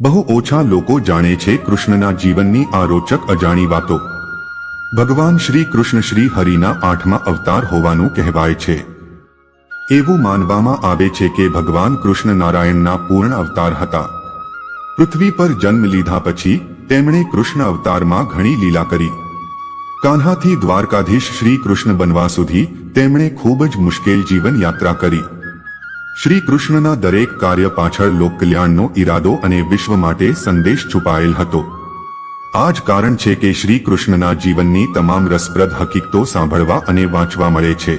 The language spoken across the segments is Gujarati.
બહુ ઓછા લોકો જાણે છે કૃષ્ણના જીવનની આ રોચક અજાણી વાતો. ભગવાન શ્રી કૃષ્ણ શ્રી હરિના આઠમા અવતાર હોવાનું કહેવાય છે. એવું માનવામાં આવે છે કે ભગવાન કૃષ્ણ નારાયણના પૂર્ણ અવતાર હતા. પૃથ્વી પર જન્મ લીધા પછી તેમણે કૃષ્ણ અવતારમાં ઘણી લીલા કરી. કાન્હાથી દ્વારકાધીશ શ્રી કૃષ્ણ બનવા સુધી તેમણે ખૂબ જ મુશ્કેલ જીવન યાત્રા કરી. શ્રી કૃષ્ણના દરેક કાર્ય પાછળ લોકકલ્યાણનો ઈરાદો અને વિશ્વ માટે સંદેશ છુપાયેલ હતો. આ જ કારણ છે કે શ્રી કૃષ્ણના જીવનની તમામ રસપ્રદ હકીકતો સાંભળવા અને વાંચવા મળે છે.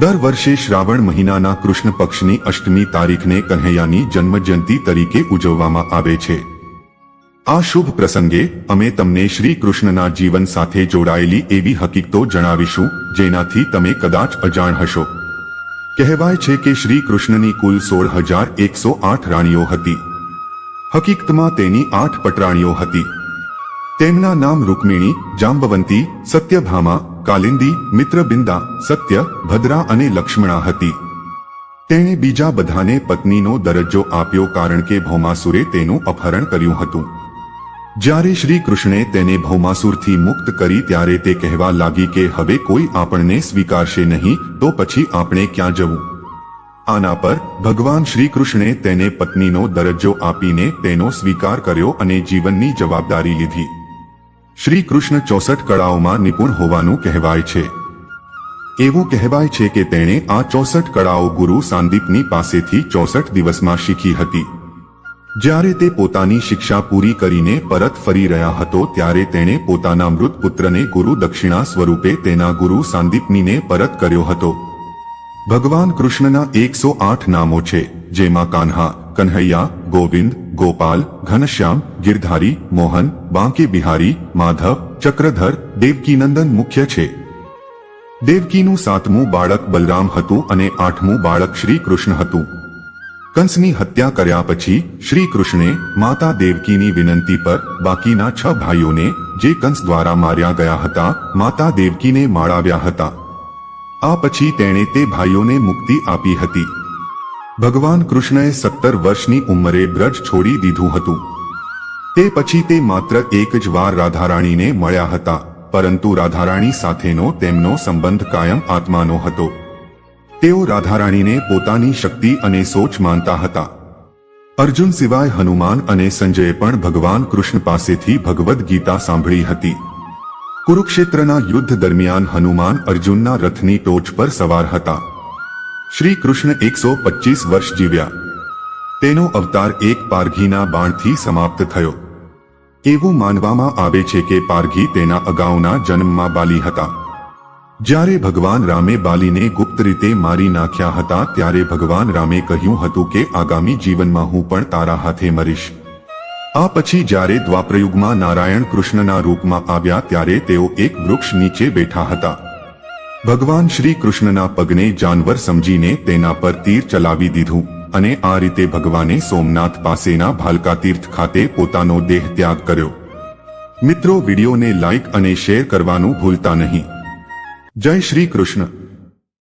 દર વર્ષે શ્રાવણ મહિનાના કૃષ્ણ પક્ષની અષ્ટમી તારીખને કન્હૈયાની જન્મજયંતિ તરીકે ઉજવવામાં આવે છે. આ શુભ પ્રસંગે અમે તમને શ્રી કૃષ્ણના જીવન સાથે જોડાયેલી એવી હકીકતો જણાવીશું, જેનાથી તમે કદાચ અજાણ હશો. કહેવાય છે કે શ્રી કૃષ્ણની કુલ સોળ હજાર એકસો આઠ રાણીઓ હતી. હકીકતમાં તેની આઠ પટરાણીઓ હતી. તેમના નામ રૂકમિણી, જાંબવંતી, સત્યભામા, કાલિંદી, મિત્રબિંદા, સત્ય, ભદ્રા અને લક્ષ્મણા હતી. તેણે બીજા બધાને પત્નીનો દરજ્જો આપ્યો કારણ કે ભૌમાસુરે તેનું અપહરણ કર્યું હતું. જ્યારે શ્રી કૃષ્ણે તેને ભૌમાસુરથી મુક્ત કરી ત્યારે તે કહેવા લાગી કે હવે કોઈ આપણને સ્વીકારશે નહીં, તો પછી આપણે ક્યાં જવું? આના પર ભગવાન શ્રી કૃષ્ણે તેને પત્નીનો દરજ્જો આપીને તેનો સ્વીકાર કર્યો અને જીવનની જવાબદારી લીધી. શ્રી કૃષ્ણ ચોસઠ કળાઓમાં નિપુણ હોવાનું કહેવાય છે. એવું કહેવાય છે કે તેણે આ ચોસઠ કળાઓ ગુરુ સાંદીપની પાસેથી ચોસઠ દિવસમાં શીખી હતી. જ્યારે તે પોતાની શિક્ષા પૂરી કરીને પરત ફરી રહ્યા હતો ત્યારે તેણે પોતાના મૃત પુત્રને ગુરુ દક્ષિણા સ્વરૂપે તેના ગુરુ સાંદીપનીને પરત કર્યો હતો. ભગવાન કૃષ્ણના એકસો આઠ નામો છે, જેમાં કાન્હા, કન્હૈયા, ગોવિંદ, ગોપાલ, ઘનશ્યામ, ગિરધારી, મોહન બાંકે બિહારી માધવ, ચક્રધર, દેવકીનંદન મુખ્ય છે. દેવકીનું સાતમું બાળક બલરામ હતું અને આઠમું બાળક શ્રી કૃષ્ણ હતું. કંસની હત્યા કર્યા પછી શ્રી કૃષ્ણે માતા દેવકીની વિનંતી પર બાકીના છ ભાઈઓને જે કંસ દ્વારા માર્યા ગયા હતા, માતા દેવકીને માળાવ્યા હતા. આ પછી તેણે તે ભાઈઓને મુક્તિ આપી હતી. ભગવાન કૃષ્ણએ સત્તર વર્ષની ઉંમરે બ્રજ છોડી દીધું હતું. તે પછી તે માત્ર એક જ વાર રાધારાણીને મળ્યા હતા, પરંતુ રાધારાણી સાથેનો તેમનો સંબંધ કાયમ આત્માનો હતો. તેઓ રાધારાણીને પોતાની શક્તિ અને સોચ માનતા હતા. અર્જુન સિવાય હનુમાન અને સંજયે પણ ભગવાન કૃષ્ણ પાસેથી ભગવદ્ ગીતા સાંભળી હતી. કુરુક્ષેત્રના યુદ્ધ દરમિયાન હનુમાન અર્જુનના રથની ટોચ પર સવાર હતા. શ્રી કૃષ્ણ એકસો પચીસ વર્ષ જીવ્યા. તેનો અવતાર એક પારઘીના બાણથી સમાપ્ત થયો. એવું માનવામાં આવે છે કે પારઘી તેના અગાઉના જન્મમાં બાલી હતા. જ્યારે ભગવાન રામે બાલીને ગુપ્ત રીતે મારી નાખ્યા હતા ત્યારે ભગવાન રામે કહ્યું હતું કે આગામી જીવનમાં હું પણ તારા હાથે મરીશ. આ પછી જ્યારે દ્વાપરયુગમાં નારાયણ કૃષ્ણના રૂપમાં આવ્યા ત્યારે તેઓ એક વૃક્ષ નીચે બેઠા હતા. ભગવાન શ્રી કૃષ્ણના પગને જાનવર સમજીને તેના પર તીર ચલાવી દીધું અને આ રીતે ભગવાને સોમનાથ પાસેના ભાલકા તીર્થ ખાતે પોતાનો દેહ ત્યાગ કર્યો. મિત્રો, વિડીયોને લાઇક અને શેર કરવાનું ભૂલતા નહીં. જય શ્રી કૃષ્ણ.